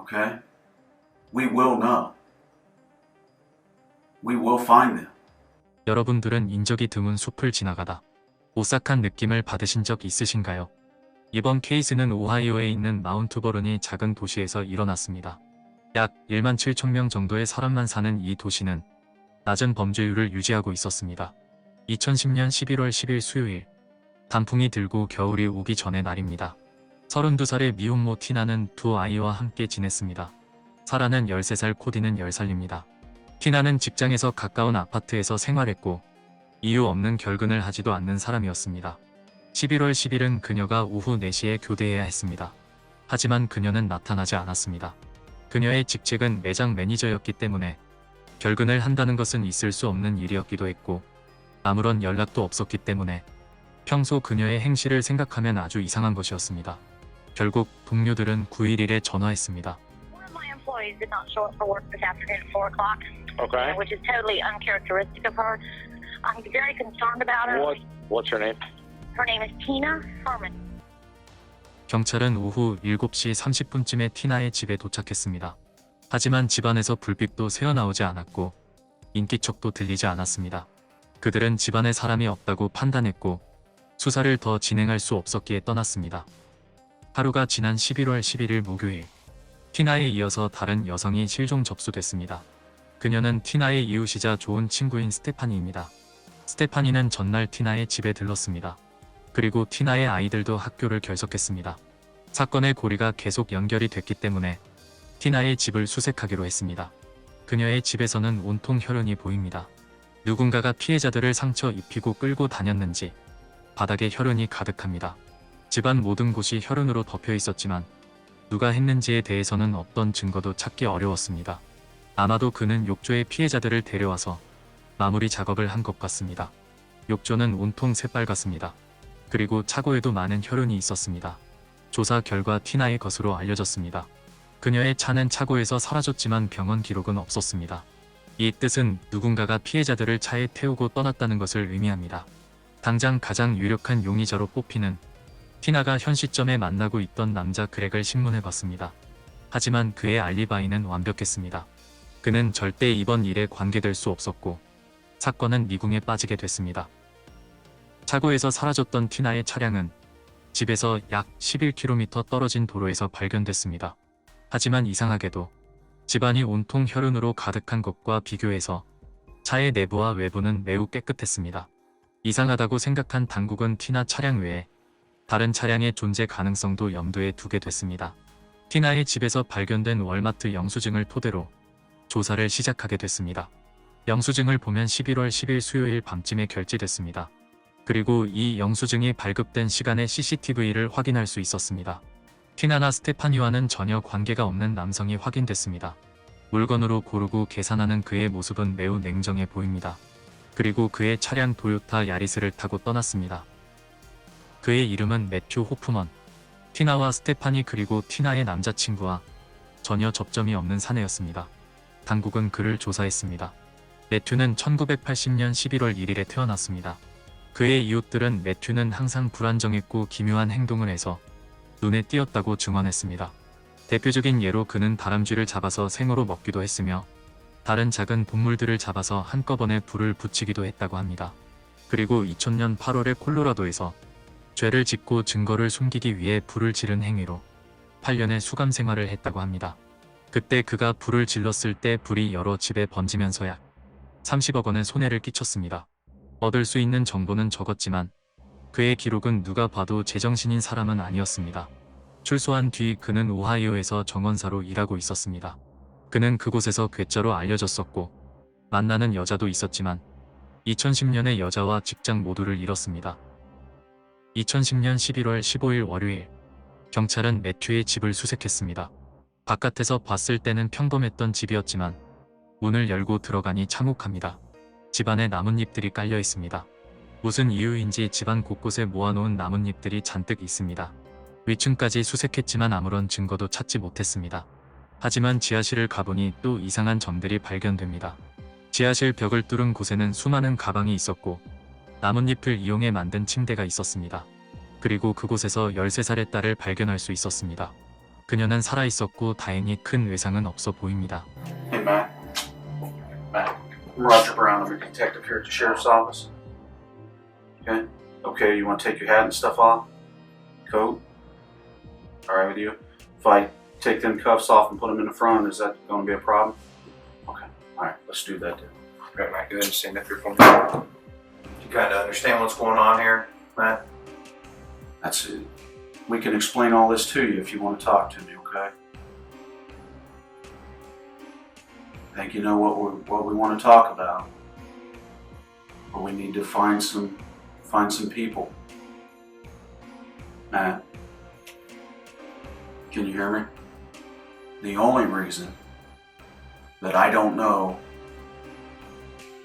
Okay? We will know. We will find them. 여러분들은 인적이 드문 숲을 지나가다 오싹한 느낌을 받으신 적 있으신가요? 이번 케이스는 오하이오에 있는 마운트 버른이 작은 도시에서 일어났습니다. 약 1만 7천 명 정도의 사람만 사는 이 도시는 낮은 범죄율을 유지하고 있었습니다. 2010년 11월 10일 수요일 단풍이 들고 겨울이 오기 전의 날입니다. 32살의 미혼모 티나는 두 아이와 함께 지냈습니다. 사라는 13살 코디는 10살입니다. 티나는 직장에서 가까운 아파트에서 생활했고 이유 없는 결근을 하지도 않는 사람이었습니다. 11월 10일은 그녀가 오후 4시에 교대해야 했습니다. 하지만 그녀는 나타나지 않았습니다. 그녀의 직책은 매장 매니저였기 때문에 결근을 한다는 것은 있을 수 없는 일이었기도 했고 아무런 연락도 없었기 때문에 평소 그녀의 행실을 생각하면 아주 이상한 것이었습니다. 결국 동료들은 911에 전화했습니다. One of my employees did not show up for work this afternoon at 4 o'clock, Okay. which is totally uncharacteristic of her. I'm very concerned about her. What What's her name? Her name is Tina Herman. 경찰은 오후 7시 30분쯤에 티나의 집에 도착했습니다. 하지만 집안에서 불빛도 새어나오지 않았고 인기척도 들리지 않았습니다. 그들은 집안에 사람이 없다고 판단했고 수사를 더 진행할 수 없었기에 떠났습니다. 하루가 지난 11월 11일 목요일 티나에 이어서 다른 여성이 실종 접수됐습니다. 그녀는 티나의 이웃이자 좋은 친구인 스테파니입니다. 스테파니는 전날 티나의 집에 들렀습니다. 그리고 티나의 아이들도 학교를 결석했습니다. 사건의 고리가 계속 연결이 됐기 때문에 티나의 집을 수색하기로 했습니다. 그녀의 집에서는 온통 혈흔이 보입니다. 누군가가 피해자들을 상처 입히고 끌고 다녔는지 바닥에 혈흔이 가득합니다. 집안 모든 곳이 혈흔으로 덮여 있었지만 누가 했는지에 대해서는 어떤 증거도 찾기 어려웠습니다. 아마도 그는 욕조의 피해자들을 데려와서 마무리 작업을 한 것 같습니다. 욕조는 온통 새빨갛습니다. 그리고 차고에도 많은 혈흔이 있었습니다. 조사 결과 티나의 것으로 알려졌습니다. 그녀의 차는 차고에서 사라졌지만 병원 기록은 없었습니다. 이 뜻은 누군가가 피해자들을 차에 태우고 떠났다는 것을 의미합니다. 당장 가장 유력한 용의자로 뽑히는 티나가 현 시점에 만나고 있던 남자 그렉을 신문해 봤습니다. 하지만 그의 알리바이는 완벽했습니다. 그는 절대 이번 일에 관계될 수 없었고 사건은 미궁에 빠지게 됐습니다. 차고에서 사라졌던 티나의 차량은 집에서 약 11km 떨어진 도로에서 발견됐습니다. 하지만 이상하게도 집안이 온통 혈흔으로 가득한 것과 비교해서 차의 내부와 외부는 매우 깨끗했습니다. 이상하다고 생각한 당국은 티나 차량 외에 다른 차량의 존재 가능성도 염두에 두게 됐습니다. 티나의 집에서 발견된 월마트 영수증을 토대로 조사를 시작하게 됐습니다. 영수증을 보면 11월 10일 수요일 밤쯤에 결제됐습니다. 그리고 이 영수증이 발급된 시간의 CCTV를 확인할 수 있었습니다. 티나나 스테파니와는 전혀 관계가 없는 남성이 확인됐습니다. 물건으로 고르고 계산하는 그의 모습은 매우 냉정해 보입니다. 그리고 그의 차량 도요타 야리스를 타고 떠났습니다. 그의 이름은 매튜 호프먼. 티나와 스테파니 그리고 티나의 남자친구와 전혀 접점이 없는 사내였습니다. 당국은 그를 조사했습니다. 매튜는 1980년 11월 1일에 태어났습니다. 그의 이웃들은 매튜는 항상 불안정했고 기묘한 행동을 해서 눈에 띄었다고 증언했습니다. 대표적인 예로 그는 다람쥐를 잡아서 생으로 먹기도 했으며 다른 작은 동물들을 잡아서 한꺼번에 불을 붙이기도 했다고 합니다. 그리고 2000년 8월에 콜로라도에서 죄를 짓고 증거를 숨기기 위해 불을 지른 행위로 8년의 수감 생활을 했다고 합니다. 그때 그가 불을 질렀을 때 불이 여러 집에 번지면서 약 30억 원의 손해를 끼쳤습니다. 얻을 수 있는 정보는 적었지만 그의 기록은 누가 봐도 제정신인 사람은 아니었습니다. 출소한 뒤 그는 오하이오에서 정원사로 일하고 있었습니다. 그는 그곳에서 괴짜로 알려졌었고 만나는 여자도 있었지만 2010년에 여자와 직장 모두를 잃었습니다. 2010년 11월 15일 월요일 경찰은 매튜의 집을 수색했습니다. 바깥에서 봤을 때는 평범했던 집이었지만 문을 열고 들어가니 참혹합니다. 집안에 나뭇잎들이 깔려 있습니다. 무슨 이유인지 집안 곳곳에 모아놓은 나뭇잎들이 잔뜩 있습니다. 위층까지 수색했지만 아무런 증거도 찾지 못했습니다. 하지만 지하실을 가보니 또 이상한 점들이 발견됩니다. 지하실 벽을 뚫은 곳에는 수많은 가방이 있었고 나뭇잎을 이용해 만든 침대가 있었습니다. 그리고 그곳에서 13살의 딸을 발견할 수 있었습니다. 그녀는 살아 있었고 다행히 큰 외상은 없어 보입니다. Hey, Matt. Matt, I'm Roger Brown. I'm a detective here at the sheriff's office. Okay? Okay, you want to take your hat and stuff off? Coat? Alright with you? If I take them cuffs off and put them in the front, is that going to be a problem? Okay. Alright, let's do that then. Right, Matt, go ahead and stand up here for me. Kind of understand what's going on here, Matt? That's it. We can explain all this to you if you want to talk to me, okay? I think you know what we what we want to talk about. But we need to find some find some people. Matt, can you hear me? The only reason that I don't know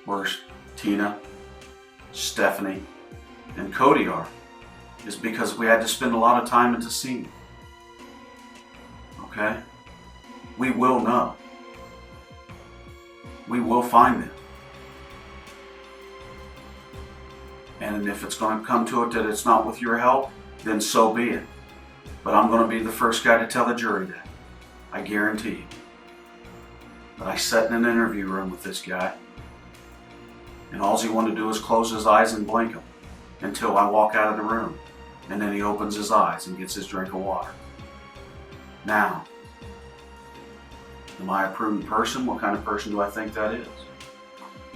where Tina, Stephanie, and Cody are is because we had to spend a lot of time the scene. Okay? We will know. We will find them. And if it's going to come to it that it's not with your help, then so be it. But I'm going to be the first guy to tell the jury that. I guarantee you. But I sat in an interview room with this guy, and all he wanted to do is close his eyes and blink them until I walk out of the room and then he opens his eyes and gets his drink of water. Now, am I a prudent person? What kind of person do I think that is?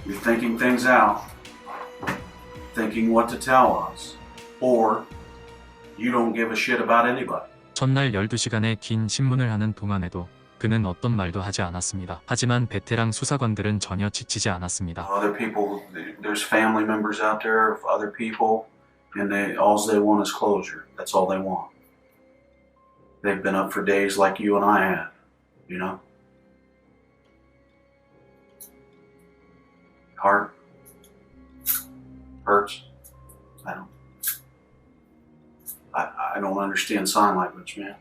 You're thinking things out, thinking what to tell us, or you don't give a shit about anybody. 첫날 12시간의 긴 신문을 하는 동안에도 그는 어떤 말도 하지 않았습니다. 하지만 베테랑 수사관들은 전혀 지치지 않았습니다. Other people, there's family members out there of other people, and they all they want is closure. That's all they want. They've been up for days like you and I have, you know. Heart hurts. I don't. I, I don't understand sign language, man.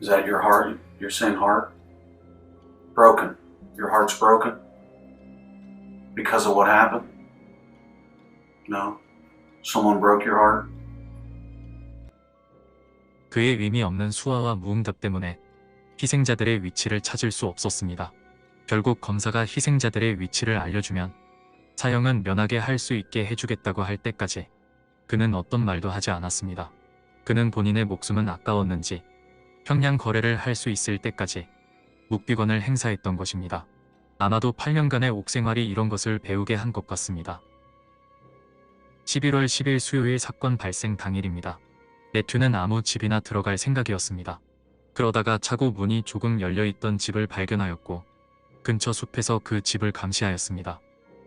Is that your heart? You're saying heart? Broken. Your heart's broken? Because of what happened? No. Someone broke your heart? 그의 의미 없는 수화와 무응답 때문에 희생자들의 위치를 찾을 수 없었습니다. 결국 검사가 희생자들의 위치를 알려주면 사형은 면하게 할 수 있게 해주겠다고 할 때까지 그는 어떤 말도 하지 않았습니다. 그는 본인의 목숨은 아까웠는지 형량 거래를 할 수 있을 때까지 묵비권을 행사했던 것입니다. 아마도 8년간의 옥생활이 이런 것을 배우게 한 것 같습니다. 11월 10일 수요일 사건 발생 당일입니다. 매튜는 아무 집이나 들어갈 생각이었습니다. 그러다가 차고 문이 조금 열려있던 집을 발견하였고 근처 숲에서 그 집을 감시하였습니다.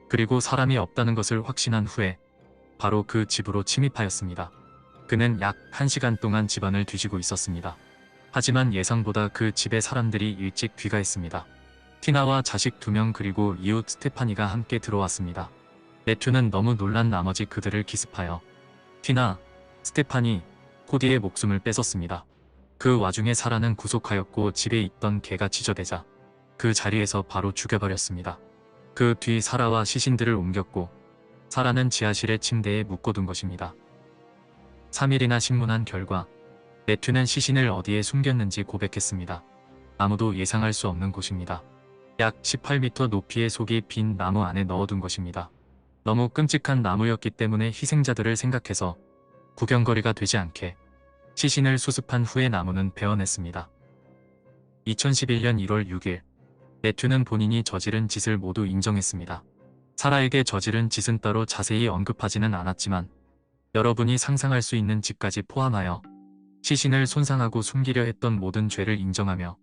그리고 사람이 없다는 것을 확신한 후에 바로 그 집으로 침입하였습니다. 그는 약 1시간 동안 집안을 뒤지고 있었습니다. 하지만 예상보다 그 집에 사람들이 일찍 귀가했습니다. 티나와 자식 두 명 그리고 이웃 스테파니가 함께 들어왔습니다. 매튜는 너무 놀란 나머지 그들을 기습하여 티나, 스테파니, 코디의 목숨을 뺏었습니다. 그 와중에 사라는 구속하였고 집에 있던 개가 지저대자 그 자리에서 바로 죽여버렸습니다. 그 뒤 사라와 시신들을 옮겼고 사라는 지하실의 침대에 묶어둔 것입니다. 3일이나 신문한 결과 매튜는 시신을 어디에 숨겼는지 고백했습니다. 아무도 예상할 수 없는 곳입니다. 약 18m 높이의 속이 빈 나무 안에 넣어둔 것입니다. 너무 끔찍한 나무였기 때문에 희생자들을 생각해서 구경거리가 되지 않게 시신을 수습한 후에 나무는 베어냈습니다. 2011년 1월 6일 매튜는 본인이 저지른 짓을 모두 인정했습니다. 사라에게 저지른 짓은 따로 자세히 언급하지는 않았지만 여러분이 상상할 수 있는 짓까지 포함하여 시신을 손상하고 숨기려 했던 모든 죄를 인정하며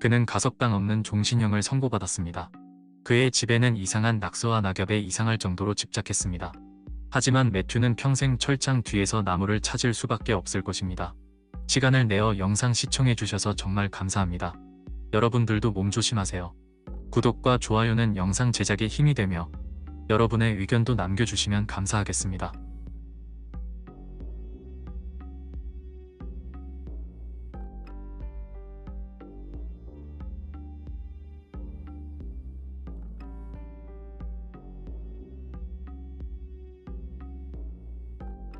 그는 가석방 없는 종신형을 선고받았습니다. 그의 집에는 이상한 낙서와 낙엽에 이상할 정도로 집착했습니다. 하지만 매튜는 평생 철장 뒤에서 나무를 찾을 수밖에 없을 것입니다. 시간을 내어 영상 시청해 주셔서 정말 감사합니다. 여러분들도 몸 조심하세요. 구독과 좋아요는 영상 제작에 힘이 되며 여러분의 의견도 남겨주시면 감사하겠습니다.